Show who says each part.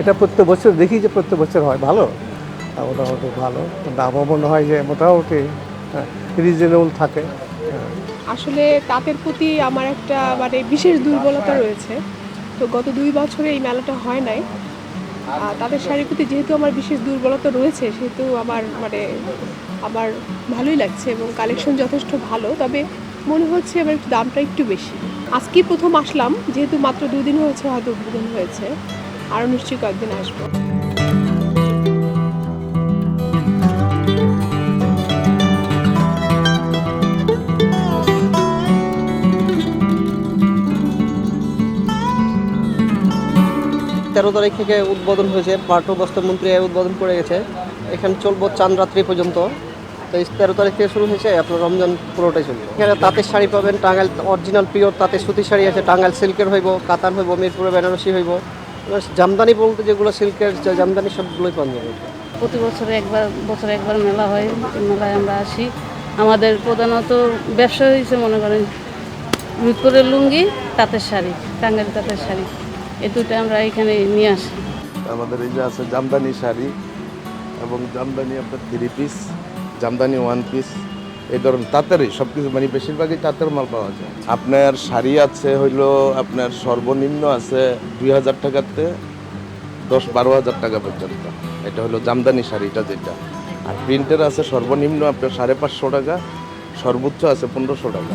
Speaker 1: এটা প্রত্যেক বছর দেখি যে প্রত্যেক বছর হয়। ভালো? মোটামুটি ভালো। দামও মনে হয় যে মোটামুটি রিজনেবল থাকে। হ্যাঁ।
Speaker 2: আসলে তাঁতের প্রতি আমার একটা মানে বিশেষ দুর্বলতা রয়েছে। তো গত দুই বছরে এই মেলাটা হয় নাই। তাদের শাড়ির প্রতি যেহেতু আমার বিশেষ দুর্বলতা রয়েছে, সেহেতু আমার মানে আমার ভালোই লাগছে এবং কালেকশন যথেষ্ট ভালো। তবে মনে হচ্ছে এবার একটু দামটা একটু বেশি। আজকেই প্রথম আসলাম, যেহেতু মাত্র দুদিন হয়েছে, হয়তো উদ্বোধন হয়েছে। আরও নিশ্চয়ই কয়েকদিন আসব।
Speaker 3: তেরো তারিখ থেকে উদ্বোধন হয়েছে ও বস্ত্রমন্ত্রী উদ্বোধন করে গেছে। এখানে চলবো চাঁদ রাত্রি পর্যন্ত। তো তেরো তারিখ থেকে শুরু হয়েছে, আপনার রমজান পুরোটাই চলবে। এখানে তাঁতের শাড়ি পাবেন, টাঙ্গাইল অরিজিনাল পিওর তাঁতের সুতি শাড়ি আছে, টাঙ্গাইল সিল্কের হইব কাতান হইব, মিরপুরে, বেনারসি হইব। জামদানি বলতে যেগুলো সিল্কের জামদানি সবগুলোই পাওয়া যাবে
Speaker 4: প্রতি বছরে একবার বছরে একবার মেলা হয় এই মেলায় আমরা আসি। আমাদের প্রধানত ব্যবসা হয়েছে মনে করেন রূপপুরের লুঙ্গি তাঁতের শাড়ি টাঙ্গাইল তাঁতের শাড়ি। এ দুটো আমরা এখানে নিয়ে আসি।
Speaker 5: আমাদের এই যে আছে জামদানি শাড়ি এবং জামদানি আপনার three piece jamdani one piece এই ধরুন, তাঁতেরই সব কিছু মানে বেশিরভাগই তাঁতের মাল পাওয়া যায়। আপনার শাড়ি আছে হইল আপনার সর্বনিম্ন আছে দুই হাজার টাকাতে, দশ বারো হাজার টাকা পর্যন্ত। এটা হলো জামদানি শাড়িটা যেটা। আর প্রিন্টের আছে সর্বনিম্ন আপনার সাড়ে পাঁচশো টাকা, সর্বোচ্চ আছে পনেরোশো টাকা।